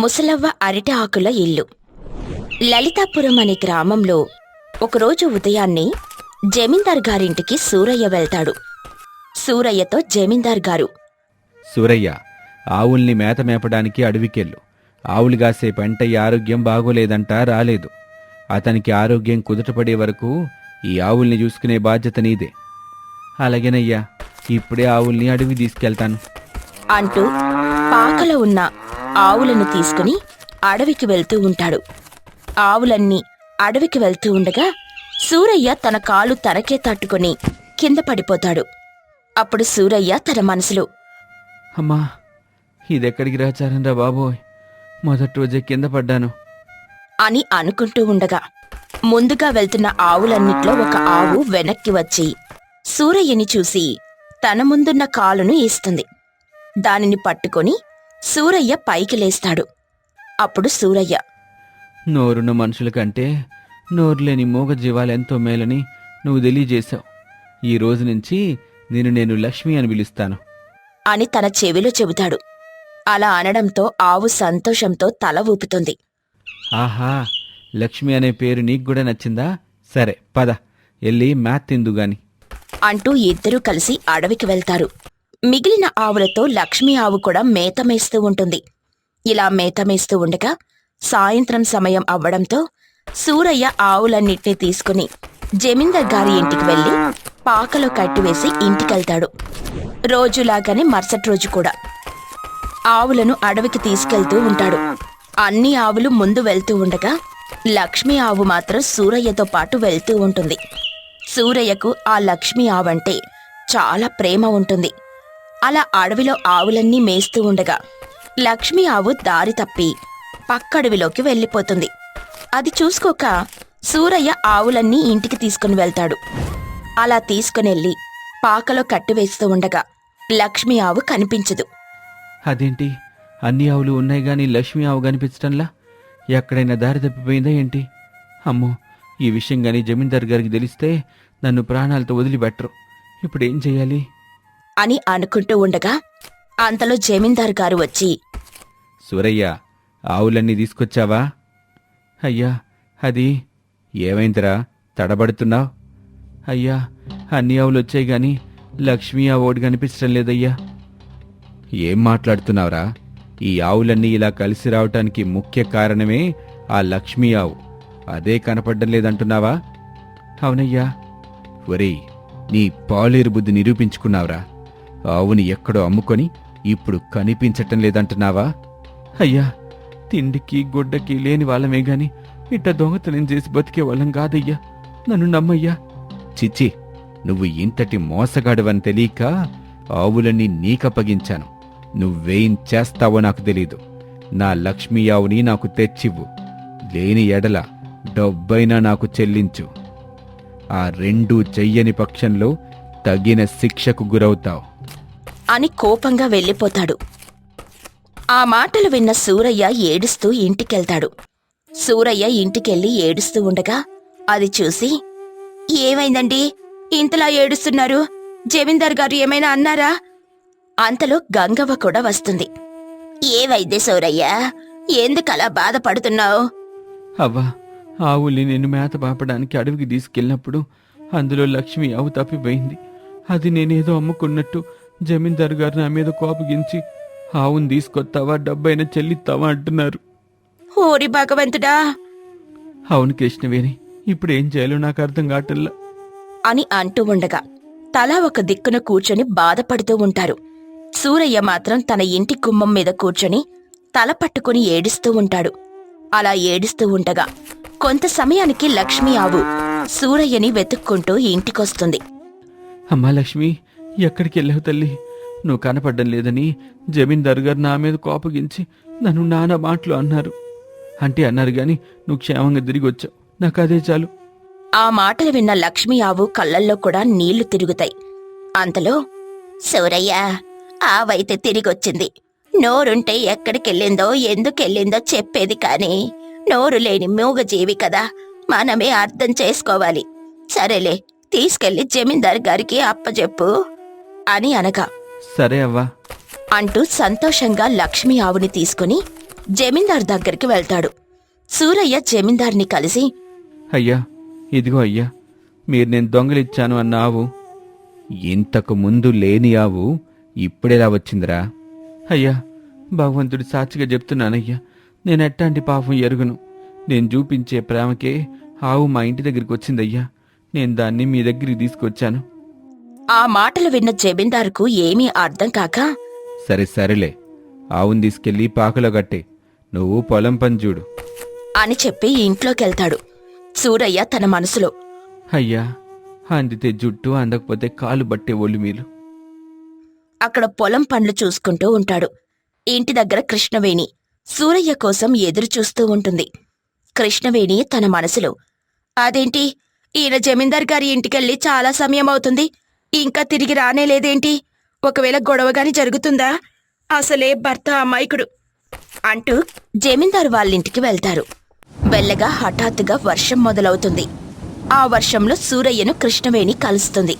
ముసలవ్వ అరిటి ఆకుల ఇల్లు. లలితాపురం అనే గ్రామంలో ఒకరోజు ఉదయాన్నే జమీందార్ గారింటికి సూరయ్య వెళ్తాడు. సూరయ్యతో జమీందార్ గారు సూరయ్య ఆవుల్ని మేత మేపడానికి అడవికెళ్ళు. ఆవులు గాసే పెంటయ్య ఆరోగ్యం బాగోలేదంట రాలేదు. అతనికి ఆరోగ్యం కుదుటపడే వరకు ఈ ఆవుల్ని చూసుకునే బాధ్యత నీదే. అలాగేనయ్యా ఇప్పుడే ఆవుల్ని అడవి తీసుకెళ్తాను. అంటూ పాకలో ఉన్న ఆవులను తీసుకుని అడవికి వెళ్తూ ఉంటాడు. ఆవులన్నీ అడవికి వెళ్తూ ఉండగా సూరయ్య తన కాలు తనకే తట్టుకుని కింద పడిపోతాడు. అప్పుడు సూరయ్య తన మనసులో అమ్మా ఇదెక్కడికి రాచారంరా బాబోయ్. మొదటి రోజే కింద పడ్డాను. అని అనుకుంటూ ఉండగా ముందుగా వెళ్తున్న ఆవులన్నిట్లో ఒక ఆవు వెనక్కి వచ్చి సూరయ్యని చూసి తన ముందున్న కాలును ఇస్తుంది దానిని పట్టుకొని సూరయ్య పైకి లేస్తాడు. అప్పుడు సూరయ్య నోరున్న మనుషుల కంటే నోరు లేని మూగ జీవాలెంతో మేలని నువ్వు తెలియజేశావు. ఈ రోజు నుంచి నేను నేను లక్ష్మి అని పిలుస్తాను. అని తన చెవిలో చెబుతాడు. అలా అనడంతో ఆవు సంతోషంతో తల ఊపుతుంది. ఆహా లక్ష్మి అనే పేరు నీకు కూడా నచ్చిందా? సరే పద ఎల్లి మ్యాథ్ తిందు గాని అంటూ ఇద్దరూ కలిసి అడవికి వెళ్తారు. మిగిలిన ఆవులతో లక్ష్మీ ఆవు కూడా మేత మేస్తూ ఉంటుంది. ఇలా మేతమేస్తూ ఉండగా సాయంత్రం సమయం అవ్వడంతో సూరయ్య ఆవులన్నిటినీ తీసుకుని జమీందర్ గారి ఇంటికి వెళ్ళి పాకలో కట్టివేసి ఇంటికెళ్తాడు. రోజులాగానే మరుసటి రోజు కూడా ఆవులను అడవికి తీసుకెళ్తూ ఉంటాడు. అన్ని ఆవులు ముందు వెళ్తూ ఉండగా లక్ష్మీ ఆవు మాత్రం సూరయ్యతో పాటు వెళ్తూ ఉంటుంది. సూరయ్యకు ఆ లక్ష్మీ ఆవంటే చాలా ప్రేమ ఉంటుంది. అలా అడవిలో ఆవులన్నీ మేస్తూ ఉండగా లక్ష్మీ ఆవు దారి తప్పి పక్కడవిలోకి వెళ్ళిపోతుంది. అది చూసుకోక సూరయ్య ఆవులన్నీ ఇంటికి తీసుకుని వెళ్తాడు. అలా తీసుకునెళ్ళి పాకలో కట్టివేస్తూ ఉండగా లక్ష్మీ ఆవు కనిపించదు. అదేంటి? అన్ని ఆవులు ఉన్నాయి గాని లక్ష్మి ఆవు కనిపించటంలా? ఎక్కడైనా దారి తప్పిపోయిందా ఏంటి? అమ్మో ఈ విషయం గాని జమీందార్ గారికి తెలిస్తే నన్ను ప్రాణాలతో వదిలిపెట్టరు. ఇప్పుడు ఏం అని అనుకుంటూ ఉండగా అంతలో జమీందారు గారు వచ్చి సూరయ్య ఆవులన్నీ తీసుకొచ్చావా? అయ్యా అది ఏమైందిరా? తడబడుతున్నావు? అయ్యా అన్ని ఆవులు వచ్చాయి గాని లక్ష్మీ ఆ ఓడి కనిపించడం లేదయ్యా. ఏం మాట్లాడుతున్నావురా? ఈ ఆవులన్నీ ఇలా కలిసి రావటానికి ముఖ్య కారణమే ఆ లక్ష్మీ ఆవు. అదే కనపడడం లేదంటున్నావా? అవునయ్యా. ఒరేయ్ నీ పాలేరు బుద్ధి నిరూపించుకున్నావురా. ఆవుని ఎక్కడో అమ్ముకొని ఇప్పుడు కనిపించటం లేదంటున్నావా? అయ్యా తిండికి గుడ్డకి లేని వాళ్ళమే గాని ఇట్ట దొంగతనం చేసి బతికే వాళ్ళం కాదయ్యా. నన్ను నమ్మయ్యా. చిచ్చి నువ్వు ఇంతటి మోసగాడవని తెలియక ఆవులన్నీ నీకప్పగించాను. నువ్వేం చేస్తావో నాకు తెలీదు. నా లక్ష్మీ ఆవుని నాకు తెచ్చివ్వు. లేని ఎడల డబ్బైనా నాకు చెల్లించు. ఆ రెండూ చెయ్యని పక్షంలో తగిన శిక్షకు గురవుతావు. అని కోపంగా వెళ్ళిపోతాడు. ఆ మాటలు విన్న సూరయ్య ఏడుస్తూ ఇంటికెళ్తాడు. సూరయ్య ఇంటికెళ్ళి ఏడుస్తూ ఉండగా అది చూసి ఏమైందండి? ఇంతలా ఏడుస్తున్నారు? జమీందార్ గారు ఏమైనా అన్నారా? అంతలో గంగవ్వ కూడా వస్తుంది. ఏవైంది సూరయ్య ఎందుకలా బాధపడుతున్నావు? అవ్వా ఆవుల్ని నేను మేత పాపడానికి అడవికి తీసుకెళ్ళినప్పుడు అందులో లక్ష్మి ఆవు తప్పిపోయింది. అది నేనేదో అమ్ముకున్నట్టు జమీందారు గారు నా మీద కోపగించి ఆవుని తీసుకొస్తావా డబ్బైనా చెల్లిస్తావా అంటున్నారు. ఓరి భగవంతుడా! అవును కృష్ణవేణి ఇప్పుడు ఏం చేయాలో నాకు అర్థం కావట్లా. అని అంటూ ఉండగా తలా ఒక దిక్కున కూర్చొని బాధపడుతూ ఉంటారు. సూరయ్య మాత్రం తన ఇంటి గుమ్మం మీద కూర్చొని తల పట్టుకుని ఏడుస్తూ ఉంటాడు. అలా ఏడుస్తూ ఉండగా కొంత సమయానికి లక్ష్మీ ఆవు సూరయ్యని వెతుక్కుంటూ ఇంటికొస్తుంది. అమ్మా లక్ష్మి ఎక్కడికి వెళ్ళావు తల్లి? నువ్వు కనపడ్డం లేదని జమీందారు గారు నా మీద కోపగించి నన్ను నానా మాటలు అన్నారు. అంటే అన్నారు గాని నువ్వు క్షేమంగా తిరిగి వచ్చావు. నాకు అదే చాలు. ఆ మాటలు విన్న లక్ష్మి ఆవు కళ్ళల్లో కూడా నీళ్ళు తిరుగుతాయి. అంతలో సూరయ్య ఆవైతే తిరిగొచ్చింది. నోరుంటే ఎక్కడికెళ్ళిందో ఎందుకెళ్ళిందో చెప్పేది కాని నోరు లేని మూగజీవి కదా. మనమే అర్థం చేసుకోవాలి. సరేలే తీసుకెళ్ళి జమీందార్ గారికి అప్పచెప్పు అని అనగా. సరే అవ్వా. అంటూ సంతోషంగా లక్ష్మీ ఆవుని తీసుకుని జమీందార్ దగ్గరికి వెళ్తాడు. సూరయ్య జమీందార్ని కలిసి అయ్యా ఇదిగో అయ్యా మీరు నేను దొంగలిచ్చాను అన్న ఆవు. ఇంతకు ముందు లేని ఆవు ఇప్పుడెలా వచ్చిందిరా? అయ్యా భగవంతుడి సాక్షిగా చెప్తున్నానయ్యా నేను ఎట్టాంటి పాపం ఎరుగును? నేను చూపించే ప్రేమకే ఆవు మా ఇంటి దగ్గరికి వచ్చిందయ్యా. నేను దాన్ని మీ దగ్గరికి తీసుకొచ్చాను. ఆ మాటలు విన్న జమీందారుకు ఏమీ అర్థం కాక సరే సరేలే. ఆవుని తీసుకెళ్ళి పాకలో కట్టే. నువ్వు పొలం పని చూడు. అని చెప్పి ఇంట్లోకెళ్తాడు. సూరయ్య తన మనసులో. అయ్యా అందితే జుట్టు అందకపోతే కాలు బట్టే ఒళ్ళు మీలు అక్కడ పొలం పనులు చూసుకుంటూ ఉంటాడు. ఇంటి దగ్గర కృష్ణవేణి. సూరయ్య కోసం ఎదురు చూస్తూ ఉంటుంది. కృష్ణవేణి తన మనసులో. అదేంటి? ఈయన జమీందార్ గారి ఇంటికెళ్ళి చాలా సమయం అవుతుంది. ఇంకా తిరిగి రానేలేదేంటి ఒకవేళ గొడవగాని జరుగుతుందా? అసలే భర్త అమాయకుడు. అంటూ జమీందారు వాళ్ళింటికి వెళ్తారు. వెళ్ళగా హఠాత్తుగా వర్షం మొదలవుతుంది. ఆ వర్షంలో సూరయ్యను కృష్ణవేణి కలుస్తుంది.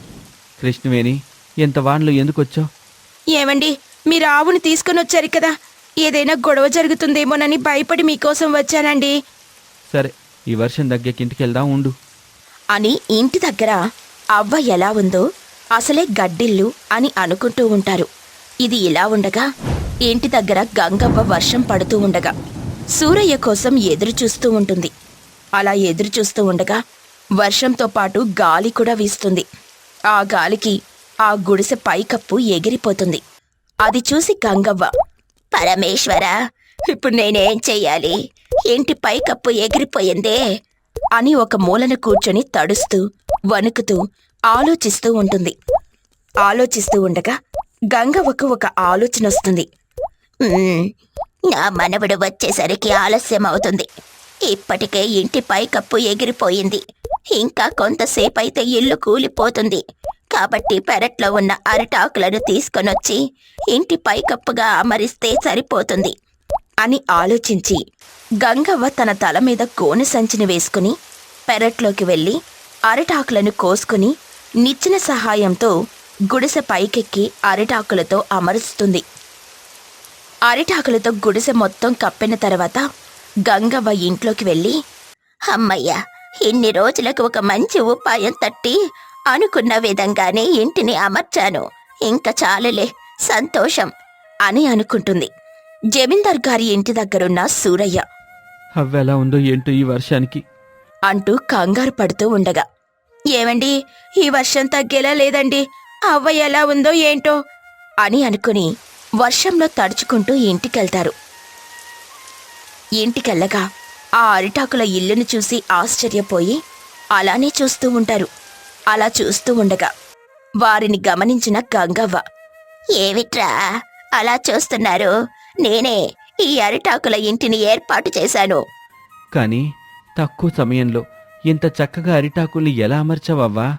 కృష్ణవేణి ఎంత వానలో ఎందుకు వచ్చావు ఏమండి మీరు ఆవుని తీసుకుని వచ్చారు కదా? ఏదైనా గొడవ జరుగుతుందేమోనని భయపడి మీకోసం వచ్చానండి. సరే ఈ వర్షం దగ్గరికి ఇంటికి వెళ్దాం ఉండు. అని ఇంటి దగ్గర అవ్వ ఎలా ఉందో అసలే గడ్డిల్లు అని అనుకుంటూ ఉంటారు. ఇది ఇలా ఉండగా ఇంటి దగ్గర గంగవ్వ వర్షం పడుతూ ఉండగా సూరయ్య కోసం ఎదురు చూస్తూ ఉంటుంది. అలా ఎదురు చూస్తూ ఉండగా వర్షంతో పాటు గాలి కూడా వీస్తుంది. ఆ గాలికి ఆ గుడిసె పైకప్పు ఎగిరిపోతుంది. అది చూసి గంగవ్వ పరమేశ్వర ఇప్పుడు నేనేం చెయ్యాలి? ఇంటి పైకప్పు ఎగిరిపోయిందే? అని ఒక మూలన కూర్చొని తడుస్తూ వణుకుతూ ఆలోచిస్తూ ఉంటుంది. ఆలోచిస్తూ ఉండగా గంగవ్వకు ఒక ఆలోచన వస్తుంది. నా మనవడు వచ్చేసరికి ఆలస్యం అవుతుంది ఇప్పటికే ఇంటి పైకప్పు ఎగిరిపోయింది. ఇంకా కొంతసేపు అయితే ఇల్లు కూలిపోతుంది. కాబట్టి పెరట్లో ఉన్న అరిటాకులను తీసుకొనొచ్చి ఇంటి పైకప్పుగా అమరిస్తే సరిపోతుంది అని ఆలోచించి గంగవ్వ తన తల మీద గోనె సంచిని వేసుకుని పెరట్లోకి వెళ్ళి అరిటాకులను కోసుకుని నిచ్చిన సహాయంతో గుడిసె పైకెక్కి అరిటాకులతో అమరుస్తుంది. అరిటాకులతో గుడిసె మొత్తం కప్పిన తర్వాత గంగవ్వ ఇంట్లోకి వెళ్ళి అమ్మయ్య ఇన్ని రోజులకు ఒక మంచి ఉపాయం తట్టి అనుకున్న విధంగానే ఇంటిని అమర్చాను. ఇంకా చాలులే సంతోషం అని అనుకుంటుంది. జమీందార్ గారి ఇంటి దగ్గరున్న సూరయ్య. అవ్వ ఎలా ఉందో ఏంటో ఈ వర్షానికి? అంటూ కంగారు పడుతూ ఉండగా ఏమండి? ఈ వర్షం తగ్గేలా లేదండి. అవ్వ ఎలా ఉందో ఏంటో? అని అనుకుని వర్షంలో తడుచుకుంటూ ఇంటికెళ్తారు. ఇంటికెళ్ళగా ఆ అరిటాకుల ఇల్లును చూసి ఆశ్చర్యపోయి అలానే చూస్తూ ఉంటారు. అలా చూస్తూ ఉండగా వారిని గమనించిన గంగవ్వ ఏమిట్రా? అలా చూస్తున్నారు? నేనే ఈ అరిటాకుల ఇంటిని ఏర్పాటు చేశాను. కానీ తక్కువ సమయంలో ఇంత చక్కగా అరిటాకుల్ని ఎలా అమర్చావవ్వా?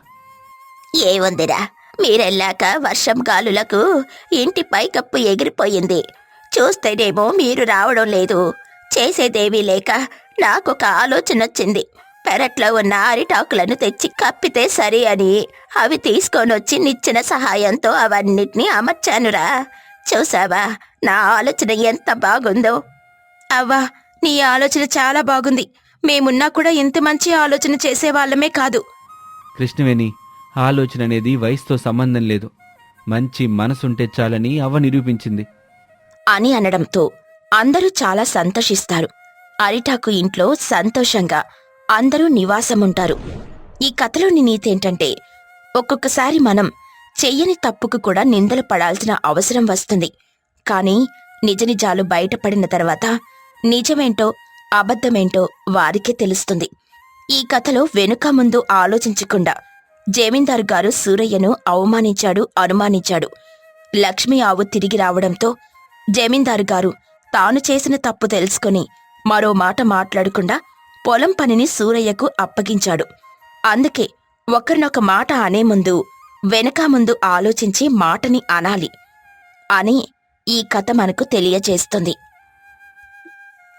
ఏముందిరా మీరెళ్ళాక వర్షం గాలులకు ఇంటి పైకప్పు ఎగిరిపోయింది. చూస్తేనేమో మీరు రావడం లేదు. చేసేదేమీ లేక నాకొక ఆలోచన వచ్చింది. పెరట్లో ఉన్న అరిటాకులను తెచ్చి కప్పితే సరి అని అవి తీసుకొనొచ్చి నిచ్చిన సహాయంతో అవన్నిటినీ అమర్చానురా. చూసావా నా ఆలోచన ఎంత బాగుందో? అవ్వా నీ ఆలోచన చాలా బాగుంది. మేమున్నా కూడా ఇంత మంచి ఆలోచన చేసేవాళ్ళమే కాదు. కృష్ణవేణి ఆలోచన అనేది వయసుతో సంబంధం లేదు. మంచి మనసుంటే చాలని అవ్వ నిరూపించింది. అని అనడంతో అందరూ చాలా సంతోషిస్తారు. అరిటాకు ఇంట్లో సంతోషంగా అందరూ నివాసముంటారు. ఈ కథలోని నీతేంటంటే ఒక్కొక్కసారి మనం చెయ్యని తప్పుకు కూడా నిందలు పడాల్సిన అవసరం వస్తుంది. కానీ నిజ నిజాలు బయటపడిన తర్వాత నిజమేంటో అబద్ధమేంటో వారికే తెలుస్తుంది. ఈ కథలో వెనుక ముందు ఆలోచించకుండా జమీందారు గారు సూరయ్యను అవమానించాడు అనుమానించాడు. లక్ష్మి ఆవు తిరిగి రావడంతో జమీందారు గారు తాను చేసిన తప్పు తెలుసుకుని మరో మాట మాట్లాడకుండా పొలం పనిని సూరయ్యకు అప్పగించాడు. అందుకే ఒకరినొక మాట అనే ముందు వెనక ముందు ఆలోచించి మాటని అనాలి అని ఈ కథ మనకు తెలియజేస్తుంది.